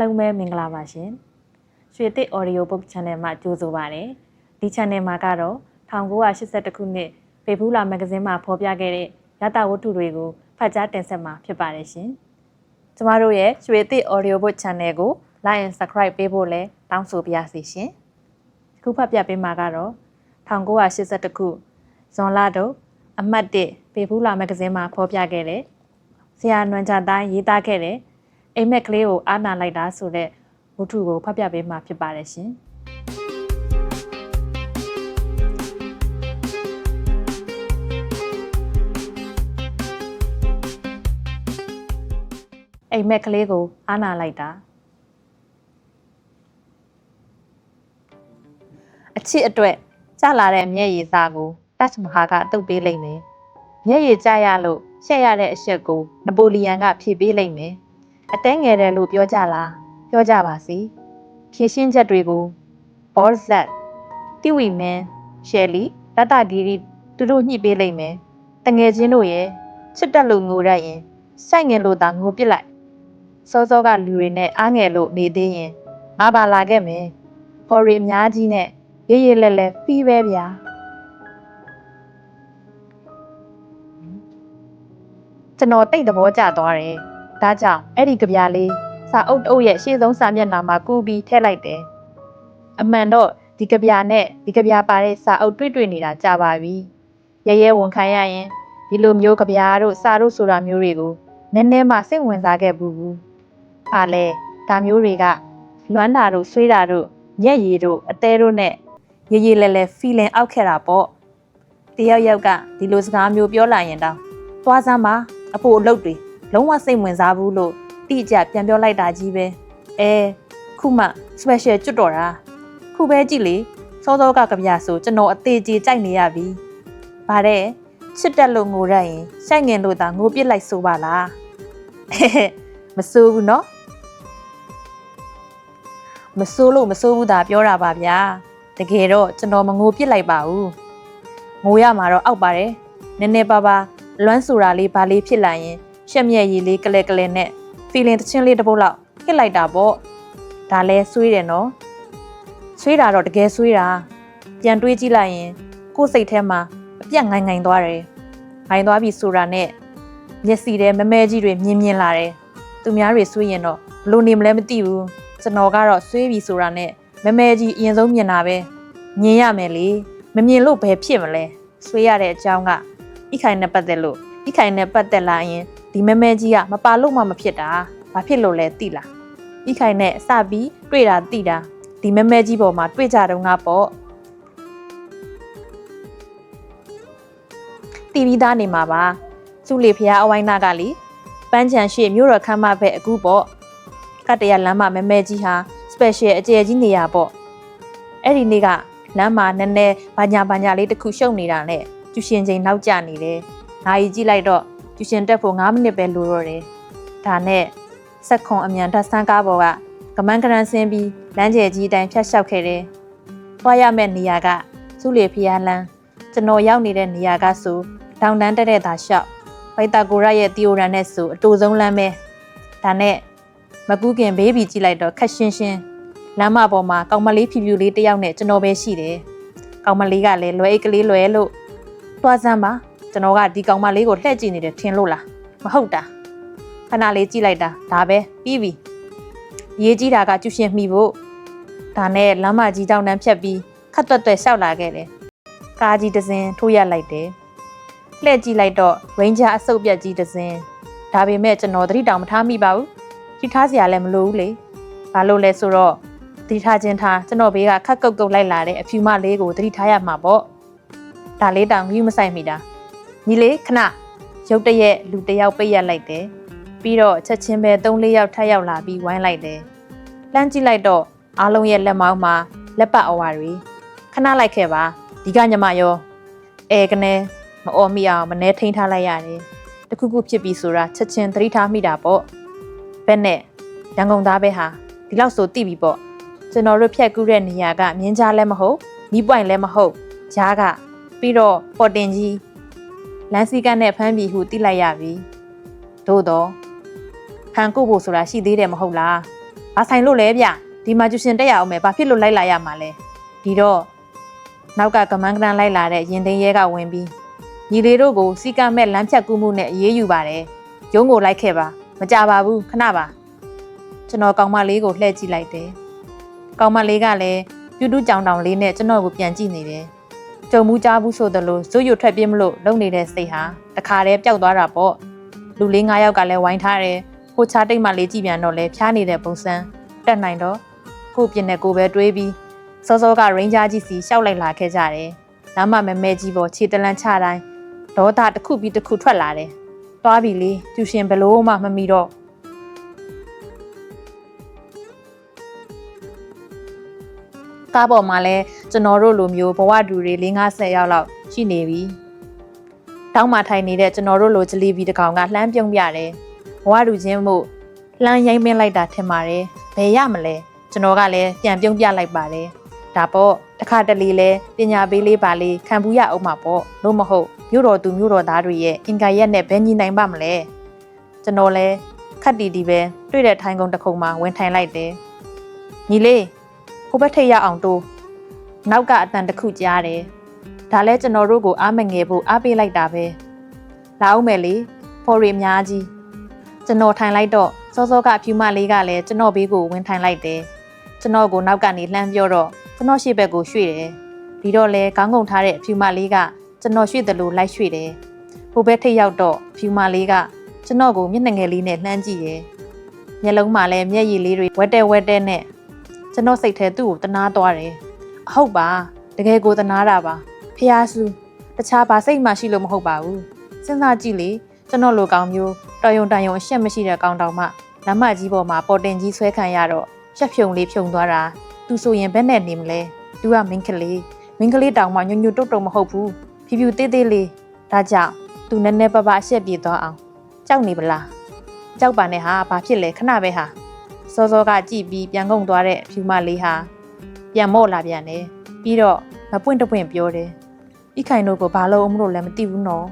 လုံးပဲမင်္ဂလာပါရှင်ရွှေတစ် audio book channel မှာကြိုဆိုပါရစေဒီ channel မှာကတော့1982ခုနှစ်ဖေဖူးလာမဂ္ဂဇင်းမှာဖော်ပြခဲ့တဲ့ရတဝတ္ထုတွေကိုဖတ်ကြားတင်ဆက်မှာဖြစ်ပါတယ်ရှင်ကျမတို့ရဲ့ရွှေတစ် audio book channel ကို like and subscribe ပေးဖို့လည်းတောင်းဆိုပါရစေရှင်အခုဖတ်ပြပေးမှာကတော့1982ခုဇွန်လတုန်းအမှတ်1ဖေဖူးလာမဂ္ဂဇင်းမှာဖော်ပြခဲ့တဲ့ဆရာနွန်ချတိုင်းရေးသားခဲ့တဲ့ အိမ်မက်ကလေးကိုအားနာလိုက်တာဆိုတဲ့ဝတ္ထုကိုဖတ်ပြပေးမှာဖြစ်ပါတယ်ရှင်အိမ်မက်ကလေးကိုအားနာလိုက်တာအချစ်အတွက်ကြလာတဲ့မျက်ရည်စားကိုတတ်မဟာကတုပ်ပေးလိုက်မယ်မျက်ရည်ကျရလို့ရှက်ရတဲ့အချက်ကိုနပိုလီယန်ကဖြည့်ပေးလိုက်မယ် အတဲငယ်တယ်လို့ပြောကြလားပြောကြပါစီဖြည့်ရှင်းချက်တွေကိုဘောဇက်တိဝီမန်ရှယ်လီတတဒီရီသူတို့ညှိပေးလိုက်မယ်တငယ်ချင်းတို့ရဲ့ချစ်တက်လို့ငိုရရင်စိုက်ငယ်လို့သာငိုပစ်လိုက်စောစောကလူတွေနဲ့အားငယ်လို့နေသေးရင်ငါပါလာခဲ့မယ်ဖော်ရီအများကြီးနဲ့ရေးရေးလဲလဲဖီးပဲဗျာကျွန်တော်တိတ်သဘောကျသွားတယ်။ ဒါကြောင့်အဲ့ဒီကြပြလေးစာအုပ်တအုပ်ရဲ့ရှေ့ဆုံးစာမျက်နှာမှာကူးပြီးထည့်လိုက်တယ်။အမှန်တော့ဒီကြပြနဲ့ဒီကြပြပါတဲ့စာအုပ်တွေ့တွေ့နေတာကြာပါပြီ။ရဲရဲဝန်ခံရရင်ဒီလိုမျိုးကြပြတို့စာတို့ဆိုတာမျိုးတွေကိုနည်းနည်းမှစိတ်ဝင်စားခဲ့ဘူးဘူး။အားလဲဒါမျိုးတွေကလွမ်းတာတို့ဆွေးတာတို့ညက်ရည်တို့အသေးတို့နဲ့ရေရေလဲလဲ feeling အောက်ခဲ့တာပေါ့။တယောက်ယောက်ကဒီလိုစကားမျိုးပြောလာရင်တော့သွားစမ်းပါအဖို့အလုပ်တွေ လုံးဝစိတ်ဝင်စားဘူးလို့တိကျပြန်ပြောလိုက်တာကြီးပဲအဲခုမှ special ကျွတ်တော်တာခုပဲကြည့်လေစောစောကကြပြဆိုကျွန်တော်အသေးကြီးကြိုက်နေရပြီဗါတဲ့ချစ်တက်လို့ငိုရရင်စိုက်ငင်လို့သာငိုပစ်လိုက်ဆိုပါလားမဆိုးဘူးနော်မဆိုးလို့မဆိုးဘူးသာပြောတာပါဗျာတကယ်တော့ကျွန်တော်မငိုပစ်လိုက်ပါဘူးငိုရမှာတော့အောက်ပါတယ်နည်းနည်းပါးပါလွမ်းဆိုတာလေးဘာလေးဖြစ်လာရင် ရှက်မြက်ရည်လေးကလဲကလဲနဲ့ feeling တချင်းလေးတစ်ပုတ်လောက်ဟစ်လိုက်တာပေါ့ဒါလဲဆွေးတယ်နော်ဆွေးတာတော့တကယ်ဆွေးတာပြန်တွေးကြည့်လိုက်ရင် ကိုယ်စိတ်ထဲမှာအပြက်ငိုင်ငိုင်သွားတယ်ငိုင်သွားပြီဆိုတာနဲ့မျက်စီထဲမမဲကြီးတွေမြင်မြင်လာတယ်သူများတွေဆွေးရင်တော့ဘလို့နေမလဲမသိဘူးကျွန်တော်ကတော့ဆွေးပြီဆိုတာနဲ့မမဲကြီးအရင်ဆုံးမြင်တာပဲမြင်ရမယ်လေမမြင်လို့ဘယ်ဖြစ်မလဲဆွေးရတဲ့အကြောင်းကဣခိုင်နဲ့ပတ်သက်လို့ ဣခိုင်နဲ့ပတ်သက်လာရင်ဒီမဲမဲကြီးကမပါလို့မှမဖြစ်တာဘာဖြစ်လို့လဲသိလားဣခိုင်နဲ့အစပြီးတွေ့တာသိတာဒီမဲမဲကြီးပေါ်မှာတွေ့ကြတော့ငါပေါ့တီဗီသားနေမှာပါစုလေဖျားအဝိုင်းနာကလေပန်းချံရှိမြို့တော်ခမ်းမဖက်အခုပေါ့ကတ္တရလမ်းမမဲမဲကြီးဟာ special အကျယ်ကြီးနေရပေါ့အဲ့ဒီနေ့ကလမ်းမှာနည်းနည်းဘာညာဘာညာလေးတစ်ခုရှုပ်နေတာနဲ့ကျူရှင်ချိန်နောက်ကျနေတယ်။ နာရီကြည့်လိုက်တော့ကျူရှင်တက်ဖို့9မိနစ်ပဲလိုတော့တယ်။ဒါနဲ့စက်ခွန်အမြန်ဓာတ်ဆန်းကားပေါ်ကကမန်းကရန်ဆင်းပြီးလမ်းကျယ်ကြီးအတိုင်းဖြတ်လျှောက်ခဲ့တယ်။သွားရမယ့်နေရာကစုလေဖျားလန်းကျွန်တော်ရောက်နေတဲ့နေရာကဆိုတောင်တန်းတက်တဲ့သာလျှောက်ဗိုက်တာကိုရရဲ့တီယိုရန်နဲ့ဆိုအတူဆုံးလမ်းပဲ။ဒါနဲ့မကူးခင်ဘေးဘီကြည့်လိုက်တော့ခက်ရှင်းရှင်းလမ်းမပေါ်မှာကောင်မလေးဖြူဖြူလေးတယောက်နဲ့ကျွန်တော်ပဲရှိတယ်။ကောင်မလေးကလည်းလွယ်အိတ်ကလေးလွယ်လို့သွားစမ်းပါ ကျွန်တော်ကဒီကောင်မလေးကိုလှည့်ကြည့်နေတယ်ထင်လို့လားမဟုတ်တာခဏလေးကြည့်လိုက်တာဒါပဲပြီးပြီရေးကြည့်တာကကျူရှင်မိဖို့ဒါနဲ့လမ်းမကြီးတောင်တန်းဖြတ်ပြီးခတ်တွတ်တွတ်လျှောက်လာခဲ့တယ်ကားကြီးတစ်စင်းထိုးရလိုက်တယ်လှည့်ကြည့်လိုက်တော့ ranger အစုပ်ပြက်ကြီးတစ်စင်းဒါပေမဲ့ကျွန်တော်သတိတောင်မထားမိပါဘူးကြည့်ထားစရာလည်းမလိုဘူးလေဘာလို့လဲဆိုတော့သတိထားခြင်းထားကျွန်တော်ဘေးကခက်ကုတ်ကုတ်လိုက်လာတဲ့အဖြူမလေးကိုသတိထားရမှာပေါ့ဒါလေးတောင်ဂရုမစိုက်မိတာ ညီလေးခဏရုတ်တရက်လူတယောက်ပိတ်ရက်လိုက်တယ်ပြီးတော့ချက်ချင်းပဲ၃၄ယောက်ထပ်ရောက်လာပြီးဝိုင်းလိုက်တယ်လှမ်းကြည့်လိုက်တော့အားလုံးရဲ့လက်မောင်းမှာလက်ပတ်အဝါတွေခဏလိုက်ခဲ့ပါဒီကညမရောအဲကနေမအော်မိအောင်မနှဲထိန်ထားလိုက်ရတယ်တခုခုဖြစ်ပြီဆိုတာချက်ချင်းသတိထားမိတာပေါ့ဘက်နဲ့ရန်ကုန်သားပဲဟာဒီလောက်ဆိုတိပြီပေါ့ကျွန်တော်တို့ဖြတ်ကူးတဲ့နေရာကမြင်းကြားလည်းမဟုတ်မီးပွိုင်လည်းမဟုတ်ဂျားကပြီးတော့ပေါ်တင်ကြီး လမ်းစည်းကမ်းနဲ့ဖမ်းပြီးဟုတိလိုက်ရပြီသို့တော့ဟန်ကုတ်ဖို့ဆိုတာရှိသေးတယ်မဟုတ်လားဘာဆိုင်လို့လဲဗျဒီမှာကျူရှင်တက်ရအောင်မယ်ဘာဖြစ်လို့လိုက်လာရမှာလဲဒီတော့နောက်ကကမန်းကရန်လိုက်လာတဲ့ရင်သိမ်းရဲကဝင်ပြီးညီလေးတို့ကိုစီကမဲ့လမ်းဖြတ်ကူးမှုနဲ့အေးအေးယူပါတယ်ရုံးကိုလိုက်ခဲ့ပါမကြပါဘူးခဏပါကျွန်တော်ကောင်မလေးကိုလှည့်ကြည့်လိုက်တယ်ကောင်မလေးကလည်းပြူတူးကြောင်တောင်လေးနဲ့ကျွန်တော်ကိုပြန်ကြည့်နေတယ် ကြုံမှုကြားဘူးဆိုသလိုဇွတ်ရွတ်ထွက်ပြေးမလို့လုံနေတဲ့စိတ်ဟာတခါတည်းပျောက်သွားတာပေါ့လူလေး၅ယောက်ကလည်းဝိုင်းထားတယ်ဟိုချားတိတ်မှလေးကြည့်ပြန်တော့လဲဖျားနေတဲ့ပုံစံတက်နိုင်တော့ကို့ပြင်းနဲ့ကိုပဲတွေးပြီးစောစောကရိန်းဂျာကြီးစီရှောက်လိုက်လာခဲ့ကြတယ်။နောက်မှမဲမဲကြီးပေါ်ခြေတလန့်ချတိုင်းဒေါသတစ်ခုပြီးတစ်ခုထွက်လာတယ်။သွားပြီလေကျူရှင်ဘလို့မှမမီတော့ ကားပေါ်မှာလဲကျွန်တော်တို့လိုမျိုးဘဝတူတွေ၄50ရောက်လောက်ရှိနေပြီ။တောင်းမှထိုင်နေတဲ့ကျွန်တော်တို့လိုဂျလီဘီတစ်ကောင်ကလှမ်းပြုံးပြတယ်။ဘဝတူချင်းမို့လှမ်းရိုင်းမင်းလိုက်တာထင်ပါတယ်။ဘယ်ရမလဲကျွန်တော်ကလည်းပြန်ပြုံးပြလိုက်ပါတယ်။ဒါပေါ့တစ်ခါတလေလဲပညာပေးလေးပါလေးခံဘူးရအောင်မှာပေါ့လို့မဟုတ်မြို့တော်သူမြို့တော်သားတွေရဲ့အင်္ဂါရက်နဲ့ဘယ်ညီနိုင်ပါမလဲ။ကျွန်တော်လဲခက်တီတီပဲတွေ့တဲ့ထိုင်ကုန်တစ်ခုံမှာဝင်ထိုင်လိုက်တယ်။ညီလေး ဟိုဘက်ထိပ်ရအောင်တိုးနောက်ကအတန်တစ်ခုကြားတယ်။ဒါလဲကျွန်တော်တို့ကိုအားမငယ်ဖို့အားပေးလိုက်တာပဲ။လာအောင်မယ်လေဖော်ရီအများကြီးကျွန်တော်ထိုင်လိုက်တော့စောစောကအဖြူမလေးကလည်းကျွန်တော်ဘေးကိုဝင်ထိုင်လိုက်တယ်။ကျွန်တော်ကိုနောက်ကနေလှမ်းပြောတော့ကျွန်တော်ရှေ့ဘက်ကိုရွှေ့တယ်။ဒီတော့လဲခေါင်းငုံထားတဲ့အဖြူမလေးကကျွန်တော်ရွှေ့တယ်လို့လိုက်ရွှေ့တယ်။ဟိုဘက်ထိပ်ရောက်တော့အဖြူမလေးကကျွန်တော်ကိုမျက်နှာငယ်လေးနဲ့လှမ်းကြည့်တယ်။မျက်လုံးမှာလည်းမျက်ရည်လေးတွေဝက်တဲဝက်တဲနဲ့ ကျွန်တော်စိတ်ထဲသူ့ကိုတနာသွားတယ်။အဟုတ်ပါတကယ်ကိုတနာတာပါ။ဖျားစုတခြားဘာစိတ်မှရှိလို့မဟုတ်ပါဘူး။စဉ်းစားကြည့်လေကျွန်တော်လိုကောင်မျိုးတော်ယုံတန်ယုံအရှက်မရှိတဲ့ကောင်တောင်မှလမ်းမကြီးပေါ်မှာပေါ်တင်ကြီးဆွဲခံရတော့ရှက်ဖြုံလေးဖြုံသွားတာသူဆိုရင်ဘယ်နဲ့နေမလဲသူကမင်းကလေးမင်းကလေးတောင်မှညွညွတုတ်တုံမဟုတ်ဘူးဖြူဖြူသေးသေးလေးဒါကြောင့်သူနည်းနည်းပါးပါအရှက်ပြေသွားအောင်ကြောက်နေပလားကြောက်ပါနဲ့ဟာဘာဖြစ်လဲခဏပဲဟာ စောစောကကြည့်ပြီးပြန်ကုန်သွားတဲ့ဖြူမလေးဟာပြန်မော့လာပြန်တယ်ပြီးတော့မပွင့်တပွင့်ပြောတယ်ဤခိုင်တို့ကိုဘာလို့အမလို့လည်းမသိဘူးနော်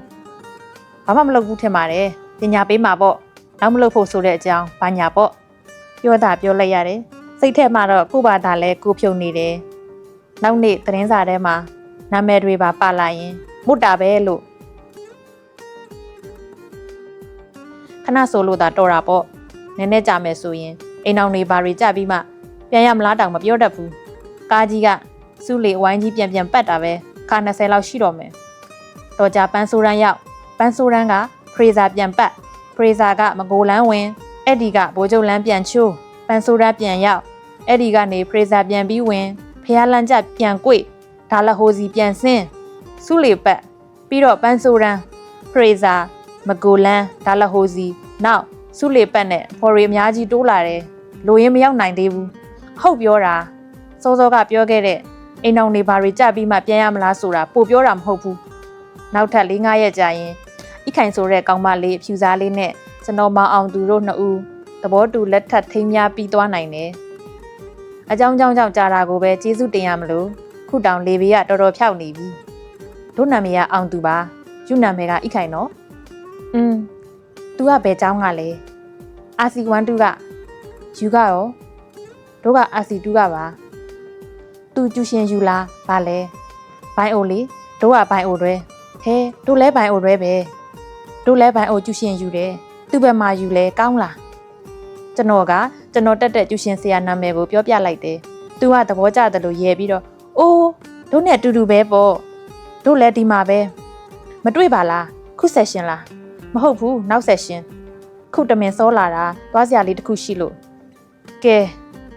ဘာမှမလုပ်ဘူးထင်ပါတယ်ပညာပေးမှာပေါ့နောက်မလုပ်ဖို့ဆိုတဲ့အကြောင်းဘာညာပေါ့ပြောတာပြောလိုက်ရတယ်စိတ်ထဲမှာတော့ကို့ဘာသာလဲကိုဖြုံနေတယ်နောက်နေ့သတင်းစာထဲမှာနာမည်တွေပါပါလာရင်မုတ်တာပဲလို့ခဏဆိုလို့သာတော်တာပေါ့နည်းနည်းကြာမယ်ဆိုရင် အိမ်အောင်တွေဘာတွေကြပြီးမှပြန်ရမလားတောင်မပြောတတ်ဘူးကားကြီးကစုလေအဝိုင်းကြီးပြန်ပြန်ပတ်တာပဲခါ20လောက်ရှိတော့မယ်တော်ကြပန်းဆိုရန်ရောက်ပန်းဆိုရန်ကဖရေဇာပြန်ပတ်ဖရေဇာကမကိုလန်းဝင်အဲ့ဒီကဘိုးချုပ်လန်းပြန်ချိုးပန်ဆိုရပြန်ရောက်အဲ့ဒီကနေဖရေဇာပြန်ပြီးဝင်ဖះလန်ကြပြန်ကွေဒါလဟိုစီပြန်ဆင်းစုလေပတ်ပြီးတော့ပန်ဆိုရန်ဖရေဇာမကိုလန်းဒါလဟိုစီနောက် စုလေပတ်နဲ့ဖော်ရီအများကြီးတိုးလာတယ်လိုရင်းမရောက်နိုင်သေးဘူးဟုတ်ပြောတာစောစောကပြောခဲ့တဲ့အိမ်အောင်နေဘာတွေကြပြီးမှပြန်ရမလားဆိုတာပို့ပြောတာမဟုတ်ဘူးနောက်ထပ်၄၅ရက်ကြာရင်ဤခိုင်ဆိုတဲ့ကောင်မလေးဖြူစားလေးနဲ့ကျွန်တော်မအောင်သူတို့နှစ်ဦးသဘောတူလက်ထပ်ထိမ်းများပြီးသွားနိုင်တယ်။အကြောင်းကြောင့်ကြောင့်ကြာတာကိုပဲကျေးဇူးတင်ရမလို့ခုတောင်လေဘေးကတော်တော်ဖြောက်နေပြီ။တို့နာမည်ကအောင်သူပါ။ယူနာမည်ကဣခိုင်နော်။อืม तू ကဘယ်เจ้าကလဲ။ RC12 ကယူကရောတို့က RC2 ကပါ။ तू ကျူရှင်ယူလားဗာလဲ။ဘိုင်အိုလေတို့ကဘိုင်အိုတွေဟဲတို့လဲဘိုင်အိုတွေပဲ။တို့လဲဘိုင်အိုကျူရှင်ယူတယ်။သူ့ဘက်မှာယူလဲကောင်းလား။ကျွန်တော်ကကျွန်တော်တက်တဲ့ကျူရှင်ဆရာနာမည်ကိုပြောပြလိုက်တယ်။ "तू ကသဘောကျတယ်လို့ရဲပြီးတော့အိုးတို့နဲ့အတူတူပဲပေါ့။တို့လည်းဒီမှာပဲ။မတွေ့ပါလား။ခုဆက်ရှင်လား။ မဟုတ်ဘူးနောက်ဆက်ရှင်။ခုတမင်စောလာတာသွားစရာလေးတစ်ခုရှိလို့။ကဲ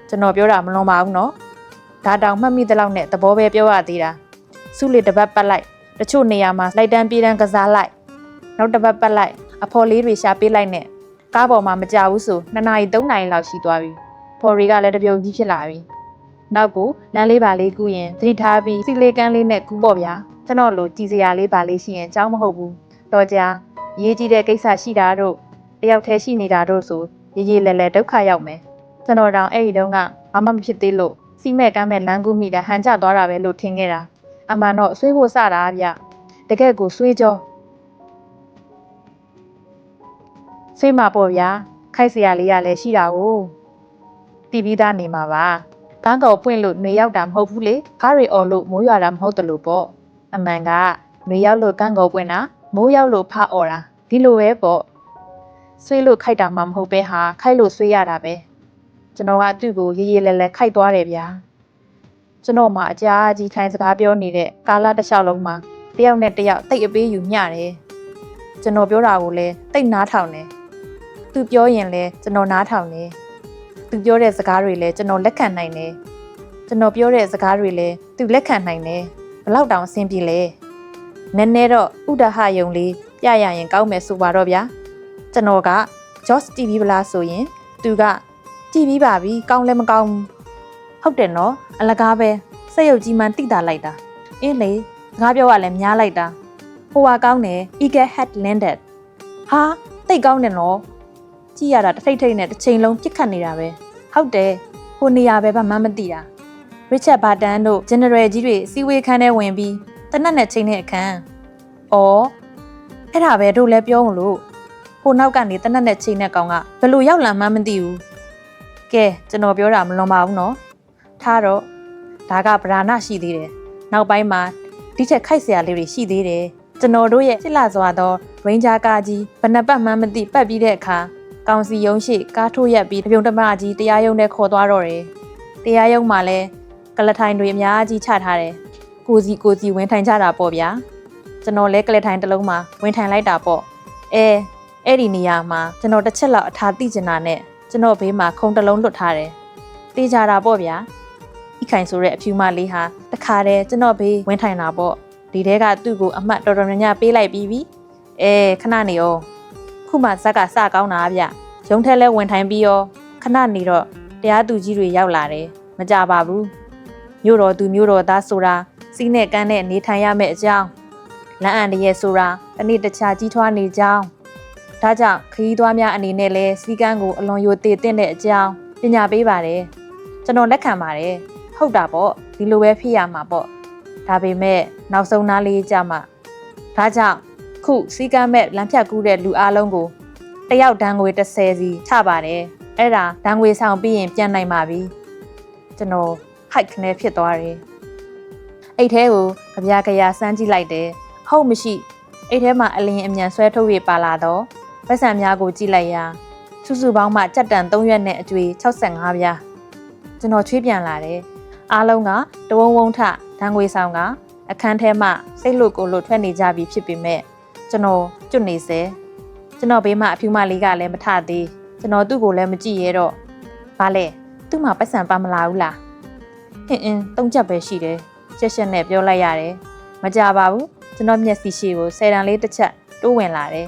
ကျွန်တော်ပြောတာမလွန်ပါဘူးနော်။ဒါတောင်မှတ်မိတဲ့လောက်နဲ့သဘောပဲပြောရသေးတာ။စုလေးတစ်ပတ်ပတ်လိုက်။တချို့နေရာမှာလိုက်တန်းပြေးတန်းကစားလိုက်။နောက်တစ်ပတ်ပတ်လိုက်အဖော်လေးတွေရှာပေးလိုက်နဲ့ကားပေါ်မှာမကြဘူးဆို2နာရီ3နာရီလောက်ရှိသွားပြီဖော်ရီကလည်းတပြုံကြီးဖြစ်လာပြီနောက်ကိုလမ်းလေးပါလေးကူးရင်သတိထားပြီးစီလေးကန်းလေးနဲ့ကူးပေါ့ဗျာကျွန်တော်လိုကြည်စရာလေးပါလေးရှိရင်အကြောင်းမဟုတ်ဘူးတော့ကြာ ရေးကြည့်တဲ့ကိစ္စရှိတာတို့တယောက်တည်းရှိနေတာတို့ဆိုရေးရေးလဲလဲဒုက္ခရောက်မယ်ကျွန်တော်တောင်အဲ့ဒီတုန်းကဘာမှမဖြစ်သေးလို့စီမဲ့ကမ်းမဲ့လမ်းကူးမိတာဟန်ကျသွားတာပဲလို့ထင်ခဲ့တာအမှန်တော့ဆွေးဖို့စတာဗျတကယ့်ကိုဆွေးကြောစိတ်မပေါ့ဗျာခိုက်စရာလေးရလည်းရှိတာကိုတည်ပြီးသားနေမှာပါကန်းတော်ပွင့်လို့နေရောက်တာမဟုတ်ဘူးလေကားရီအော်လို့မိုးရွာတာမဟုတ်တယ်လို့ပေါ့အမှန်ကနေရောက်လို့ကန်းတော်ပွင့်တာ မိုးရောက်လို့ဖအော်တာဒီလိုပဲပေါ့ဆွေးလို့ခိုက်တာမှမဟုတ်ပဲဟာခိုက်လို့ဆွေးရတာပဲကျွန်တော်ကသူ့ကိုရေးရေးလဲလဲခိုက်သွားတယ်ဗျာကျွန်တော်မှအကြာကြီးထိုင်စကားပြောနေတဲ့ကာလတစ်လျှောက်လုံးမှာတယောက်နဲ့တယောက်တိတ်အပေးယူမျှတယ်ကျွန်တော်ပြောတာကိုလည်းတိတ်နားထောင်တယ်သူပြောရင်လည်းကျွန်တော်နားထောင်တယ်သူပြောတဲ့စကားတွေလည်းကျွန်တော်လက်ခံနိုင်တယ်ကျွန်တော်ပြောတဲ့စကားတွေလည်းသူလက်ခံနိုင်တယ်ဘလောက်တောင်အဆင်ပြေလဲ နည်းနည်းတော့ဥဒဟယုံလေးပြရရင်ကောင်းမယ်ဆိုပါတော့ဗျာကျွန်တော်က Josh TV ဗလားဆိုရင်သူကကြည်ပြီးပါပြီကောင်းလည်းမကောင်းဘူးဟုတ်တယ်နော်အလကားပဲစက်ရုပ်ကြီးမှန်တိတာလိုက်တာအင်းလေစကားပြောရလဲများလိုက်တာဟိုဟာကောင်းတယ် Eagle Head Landed ဟာတိတ်ကောင်းတယ်နော်ကြည့်ရတာတစ်ထိတ်ထိတ်နဲ့တစ်ချိန်လုံးပြစ်ခတ်နေတာပဲဟုတ်တယ်ဟိုနေရာပဲဘာမှမသိတာ Richard Barton တို့ General ကြီးတွေစီဝေးခန်းထဲဝင်ပြီး တနက်နဲ့ချိန်တဲ့အခန်း။အော်အဲ့ဒါပဲတို့လည်းပြောမလို့ဟိုနောက်ကနေတနက်နဲ့ချိန်တဲ့ကောင်ကဘယ်လိုရောက်လာမှန်းမသိဘူး။ကဲကျွန်တော်ပြောတာမလွန်ပါဘူးနော်။ထားတော့ဒါကဗราဏရှိသေးတယ်။နောက်ပိုင်းမှာဒီချက်ခိုက်เสียလေးတွေရှိသေးတယ်။ကျွန်တော်တို့ရဲ့စစ်လာစွာသော Ranger ကားကြီးဘယ်နှပတ်မှန်းမသိပတ်ပြီးတဲ့အခါ ကောင်စီရုံးရှိကားထိုးရက်ပြီးတပြုံတမကြီးတရားရုံးထဲခေါ်သွားတော့တယ်။တရားရုံးမှာလည်းကလထိုင်တွေအများကြီးချထားတယ်။ ကိုစီကိုစီဝင်ထိုင်ကြတာပေါ့ဗျာ။ကျွန်တော်လည်းကလထိုင်တစ်လုံးမှာဝင်ထိုင်လိုက်တာပေါ့။အဲအဲ့ဒီနေရာမှာကျွန်တော်တစ်ချက်လောက်အထာသိကျင်တာနဲ့ကျွန်တော်ဘေးမှာခုံတစ်လုံးလွတ်ထားတယ်။တေးကြတာပေါ့ဗျာ။ဤခိုင်ဆိုတဲ့အဖြူမလေးဟာတခါတည်းကျွန်တော်ဘေးဝင်ထိုင်တာပေါ့။ဒီတဲကသူ့ကိုအမှတ်တော်တော်များများပေးလိုက်ပြီးပြီ။အဲခဏနေအောင်ခုမှဇက်ကစကောင်းတာဗျရုံးထက်လဲဝင်ထိုင်ပြီးရောခဏနေတော့တရားသူကြီးတွေရောက်လာတယ်မကြပါဘူးမြို့တော်သူမြို့တော်သားဆိုတာ စီးနဲ့ကန်းနဲ့နေထိုင်ရမယ့်အကြောင်းလမ်းအန်တရဲ့ဆိုတာတစ်နေ့တစ်ခြားကြီးထွားနေကြောင်းဒါကြောင့်ခရီးသွားများအနေနဲ့လဲစီကန်းကိုအလွန်ယိုသေးတဲ့အကြောင်းပညာပေးပါတယ်ကျွန်တော်လက်ခံပါတယ်ဟုတ်တာပေါ့ဒီလိုပဲဖြစ်ရမှာပေါ့ဒါပေမဲ့နောက်ဆုံးနားလေးကြမှာဒါကြောင့်ခုစီကမ်းမဲ့လမ်းဖြတ်ကူးတဲ့လူအားလုံးကိုတယောက်ဒဏ်ငွေ30စီချပါတယ်အဲ့ဒါဒဏ်ငွေဆောင်ပြီးရင်ပြန်နိုင်ပါပြီကျွန်တော်ဟိုက်ခနဲဖြစ်သွားတယ် အိတ်ထဲကိုကြပြားကြရာစမ်းကြည့်လိုက်တယ်ဟုတ်မရှိအိတ်ထဲမှာအလင်းအမြန်ဆွဲထုတ်ရပါလာတော့ပတ်စံများကိုကြည့်လိုက်ရာစုစုပေါင်းမှကြက်တန်3ရက်နဲ့အကျွေး65ပြားကျွန်တော်ချွေးပြန်လာတယ်အားလုံးကတဝုံဝုံထဒဏ်ငွေဆောင်ကအခန်းထဲမှစိတ်လို့ကိုလို့ထွက်နေကြပြီဖြစ်ပေမဲ့ကျွန်တော်ကျွတ်နေစေကျွန်တော်ဘေးမှာအဖြူမလေးကလည်းမထသေးကျွန်တော်သူ့ကိုလည်းမကြည့်ရတော့ဘာလဲသူ့မှာပတ်စံပါမလာဘူးလားဟင်းအင်းတုံးချက်ပဲရှိတယ် ချက်ချက်နဲ့ပြောလိုက်ရတယ်မကြပါဘူးကျွန်တော်မျက်စိရှိကိုဆယ်တန်လေးတစ်ချက်တိုးဝင်လာတယ်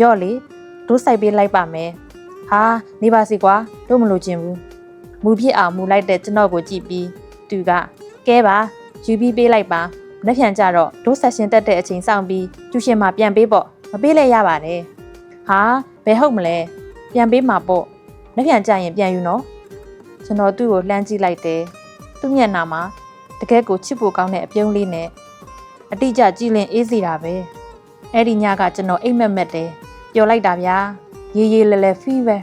ရော့လေဒိုးဆိုင်ပေးလိုက်ပါမယ်ဟာနေပါစီကွာတို့မလို့ခြင်းဘူးမူဖြစ်အောင်မူလိုက်တဲ့ကျွန်တော်ကိုကြည့်ပြီးသူကကဲပါယူပြီးပေးလိုက်ပါမနှက်ဖြန်ကြတော့ဒိုးဆက်ရှင်တက်တဲ့အချိန်စောင့်ပြီးကျူရှင်မှာပြန်ပေးပေါ့မပေးလဲရပါတယ်ဟာဘယ်ဟုတ်မလဲပြန်ပေးမှာပေါ့နှက်ဖြန်ကြရင်ပြန်ယူနော်ကျွန်တော်သူ့ကိုလှမ်းကြည့်လိုက်တယ်သူ့မျက်နှာမှာ တကယ်ကိုချစ်ဖို့ကောင်းတဲ့အပြုံးလေးနဲ့အတိအကျကြည်လင်အေးစီတာပဲအဲ့ဒီညကကျွန်တော်အိတ်မက်မက်တယ်ပျော်လိုက်တာဗျာရေးရေးလဲလဲဖီးပဲ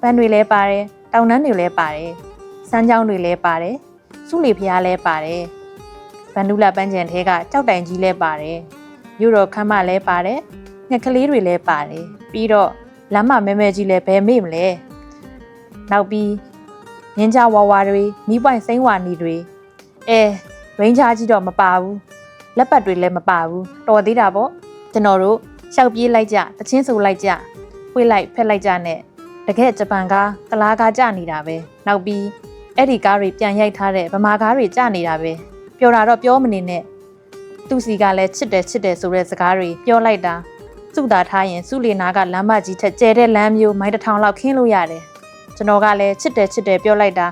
ပန်းတွေလဲပါတယ်တောင်တန်းတွေလဲပါတယ်စမ်းချောင်းတွေလဲပါတယ်စုလီဖျားလဲပါတယ်ဗန်ဒူလာပန်းချံထဲကကြောက်တိုင်ကြီးလဲပါတယ်။မြို့တော်ခမ်းမလဲပါတယ်။ငှက်ကလေးတွေလဲပါတယ်။ပြီးတော့လမ်းမမဲမဲကြီးလဲဘယ်မေ့မလဲ။နောက်ပြီးငင်းကြဝါဝါတွေမိပွိုင်စိမ့်ဝါနီတွေ အဲရိန်းချာကြီးတော့မပါဘူး။လက်ပတ်တွေလည်းမပါဘူး။တော်သေးတာပေါ့။ကျွန်တော်တို့ရှောက်ပြေးလိုက်ကြတချင်းဆိုလိုက်ကြဖွေးလိုက်ဖက်လိုက်ကြနဲ့တကယ်ဂျပန်ကားကလားကားကြနေတာပဲ။နောက်ပြီးအဲ့ဒီကားတွေပြန်ရိုက်ထားတဲ့ဗမာကားတွေကြနေတာပဲ။ပြောတာတော့ပြောမနေနဲ့သူစီကလည်းချစ်တယ်ချစ်တယ်ဆိုတဲ့စကားတွေပြောလိုက်တာစုတာထားရင်စုလီနာကလမ်းမကြီးထက်ကျဲတဲ့လမ်းမျိုးမိုင်းတစ်ထောင်လောက်ခင်းလို့ရတယ်ကျွန်တော်ကလည်းချစ်တယ်ချစ်တယ်ပြောလိုက်တာ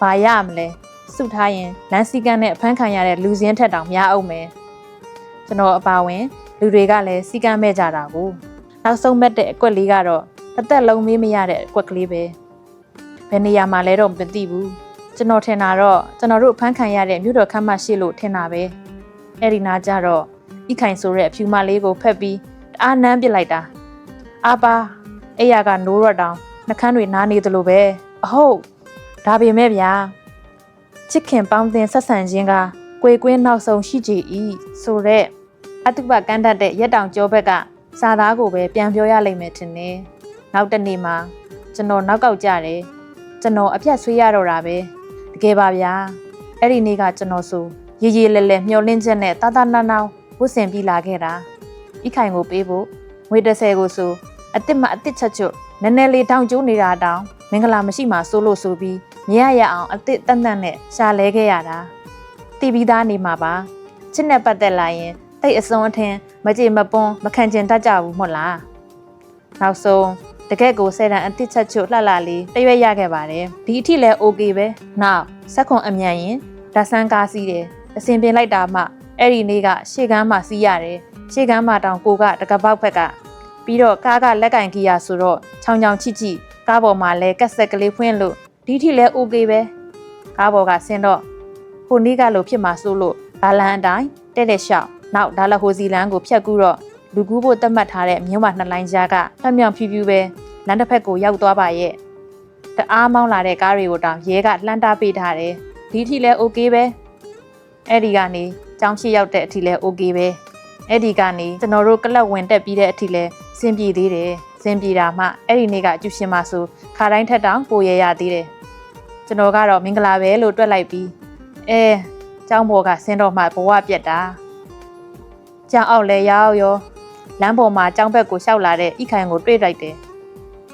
ဘာရမလဲ စုထားရင်လမ်းစည်းကမ်းနဲ့အဖမ်းခံရတဲ့လူစင်းထက်တောင်များအောင်မယ်ကျွန်တော်အပါဝင်လူတွေကလည်းစီကမ်းမဲ့ကြတာကိုနောက်ဆုံးမဲ့တဲ့အကွက်လေးကတော့အသက်လုံးမေးမရတဲ့အကွက်ကလေးပဲဘယ်နေရာမှာလဲတော့မသိဘူးကျွန်တော်ထင်တာတော့ကျွန်တော်တို့ဖမ်းခံရတဲ့မြို့တော်ခမ်းမရှိလို့ထင်တာပဲအဲ့ဒီနာကျတော့ဤခိုင်ဆိုတဲ့အဖြူမလေးကိုဖက်ပြီးတအားနမ်းပစ်လိုက်တာအာပါအဲ့ရကနိုးရတောင်နှကန်းတွေနားနေသလိုပဲအဟုတ်ဒါပေမဲ့ဗျာ ချစ်ခင်ပေါင်းတင်ဆက်ဆံခြင်းကကွေကွင်းနောက်ဆုံးရှိကြ၏ဆိုတော့အတုပကန်းတတ်တဲ့ရက်တောင်ကျောဘက်ကစာသားကိုပဲပြန်ပြောရလိမ့်မယ်ထင်တယ်နောက်တစ်နေ့မှာကျွန်တော်နောက်ကောက်ကြတယ်ကျွန်တော်အပြတ်ဆွေးရတော့တာပဲတကယ်ပါဗျာအဲ့ဒီနေ့ကကျွန်တော်ဆိုရေရေလဲလဲမျောလင်းချက်နဲ့တာတာနာနာဝတ်ဆင်ပြီးလာခဲ့တာဤခိုင်ကိုပေးဖို့ငွေ30ကိုဆိုအစ်စ်မအစ်စ်ချက်ချွတ်နည်းနည်းလေးတောင်ကျိုးနေတာတောင်မင်္ဂလာမရှိမှစိုးလို့ဆိုပြီး မြရရအောင်အစ်စ်တန်တန်နဲ့ရှာလဲခဲ့ရတာတီးပြီးသားနေမှာပါချစ်နဲ့ပတ်သက်လာရင်တိတ်အစွန်းအထင်မကြေမပွန်းမခံကျင်တတ်ကြဘူးမဟုတ်လားနောက်ဆုံးတကယ့်ကိုဆယ်တန်အစ်စ်ချက်ချွတ်လှလှလေးတရွက်ရခဲ့ပါတယ်ဒီအထိလဲ okay ပဲနောက်ဆက်ခွန်အမြန်ရင်ဓာတ်ဆန်းကားစီးတယ်အစင်ပြင်လိုက်တာမှအဲ့ဒီနေ့ကရှေ့ကမ်းမှစီးရတယ်ရှေ့ကမ်းမှတောင်ကိုကတကပောက်ဖက်ကပြီးတော့ကားကလက်ကင်ကီယာဆိုတော့ချောင်ချောင်ချိချိကားပေါ်မှာလဲကက်ဆက်ကလေးဖွင့်လို့ ဒီထိလဲ okay ပဲကားပေါ်ကဆင်းတော့ဟိုနေ့ကလို့ဖြစ်မှာစိုးလို့ဘာလန်အတိုင်းတဲ့တဲ့ရှောက်နောက်ဒါလဟိုစီလန်ကိုဖြတ်ကူးတော့လူကူးဖို့တတ်မှတ်ထားတဲ့မြင်းမနှစ်လိုင်းကြားကဖက်မြောင်ဖြူဖြူပဲလမ်းတစ်ဖက်ကိုရောက်သွားပါရဲ့တအားမောင်းလာတဲ့ကားတွေကိုတောင်ရဲကလှမ်းတားပေးထားတယ်ဒီထိလဲ okay ပဲအဲ့ဒီကနေကြောင်းရှိရောက်တဲ့အထိလဲ okay ပဲအဲ့ဒီကနေကျွန်တော်တို့ကလပ်ဝင်တက်ပြီးတဲ့အထိလဲစင်ပြေသေးတယ်စင်ပြေတာမှအဲ့ဒီနေ့ကကျူရှင်မဆိုခါတိုင်းထက်တောင်ပိုရရသေးတယ် ကျွန်တော်ကတော့မင်္ဂလာပဲလို့တွက်လိုက်ပြီးအဲကျောင်းပေါ်ကဆင်းတော့မှဘဝပြက်တာကျောင်းအောက်လဲရောက်ရောလမ်းပေါ်မှာကျောင်းဘက်ကိုလျှောက်လာတဲ့ဣခိုင်ကိုတွေ့လိုက်တယ်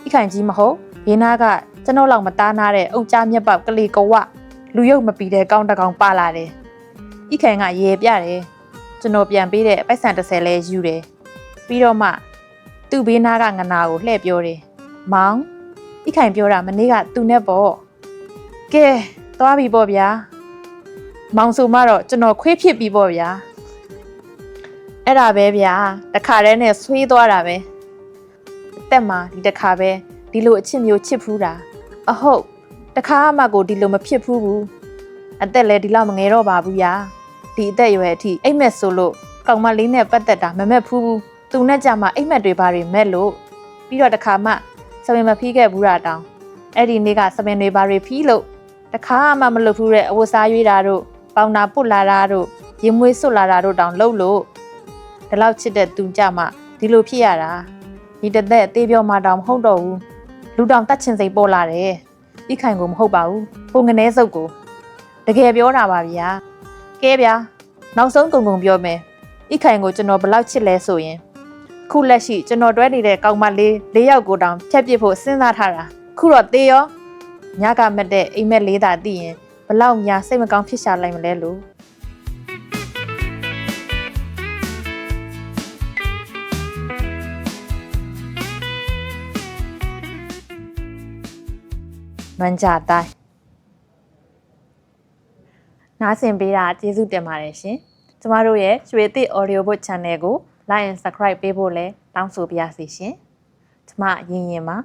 ဣခိုင်ကြီးမဟုတ်ဘေးနာကကျွန်တော်လောက်မသားနာတဲ့အုတ်ကြားမြက်ပေါက်ကလေးကဝလူရုပ်မပီတဲ့ကောင်းတကောင်ပါလာတယ်ဣခိုင်ကရေပြတယ်ကျွန်တော်ပြန်ပေးတဲ့ပိုက်ဆံ30လဲယူတယ်ပြီးတော့မှသူ့ဘေးနာကငနာကိုလှည့်ပြောတယ်မောင်ဣခိုင်ပြောတာမနေ့ကသူနဲ့ပေါ့ ကဲသွားပြီပေါ့ဗျာမောင်ဆိုမှတော့ကျွန်တော်ခွေးဖြစ်ပြီပေါ့ဗျာအဲ့ဒါပဲဗျာတခါတည်းနဲ့ဆွေးသွားတာပဲအသက်မှာဒီတခါပဲဒီလိုအချစ်မျိုးချစ်ဖူးတာအဟုတ်တခါမှကိုဒီလိုမဖြစ်ဖူးဘူးအသက်လည်းဒီလောက်မငယ်တော့ပါဘူးဗျာဒီအသက်အရွယ်အထိအိမ်မက်ဆိုလို့ကောင်မလေးနဲ့ပတ်သက်တာမမက်ဖူးဘူးသူနဲ့ကြမှာအိမ်မက်တွေဘာတွေမဲ့လို့ပြီးတော့တခါမှစပင်မဖီးခဲ့ဘူးတာတောင်အဲ့ဒီနေ့ကစပင်တွေဘာတွေဖီးလို့ တခါမှမလုပ်ဘူးတဲ့အဝတ်စားရွေးတာတို့ပေါင်နာပုတ်လာတာတို့ရင်မွေးဆွတ်လာတာတို့တောင်လှုပ်လို့ဒီလောက်ချစ်တဲ့သူကြမှာဒီလိုဖြစ်ရတာဒီတသက်အသေးပြောမှတောင်မဟုတ်တော့ဘူးလူတောင်တတ်ချင်စိတ်ပေါ်လာတယ်ဤခိုင်ကိုမဟုတ်ပါဘူးပုံငနေစုပ်ကိုတကယ်ပြောတာပါဗျာကဲဗျာနောက်ဆုံးကုံကုံပြောမယ်ဤခိုင်ကိုကျွန်တော်ဘယ်လောက်ချစ်လဲဆိုရင်ခုလက်ရှိကျွန်တော်တွဲနေတဲ့ကောင်မလေး၄ယောက်ကိုတောင်ဖြတ်ပစ်ဖို့စဉ်းစားထားတာခုတော့သေးရော ညကမက်တဲ့အိမ်မက်လေးသာသိရင်ဘလောက်ညာစိတ်မကောင်းဖြစ်ရှာလိုက်မလဲလို့မန်ကြတိုင်းနားဆင်ပေးတာကျေးဇူးတင်ပါတယ်ရှင်ကျမတို့ရဲ့ရွှေသစ် audio book channel ကို like and subscribe ပေးဖို့လည်းတောင်းဆိုပါရစေရှင်ကျမရင်ရင်ပါ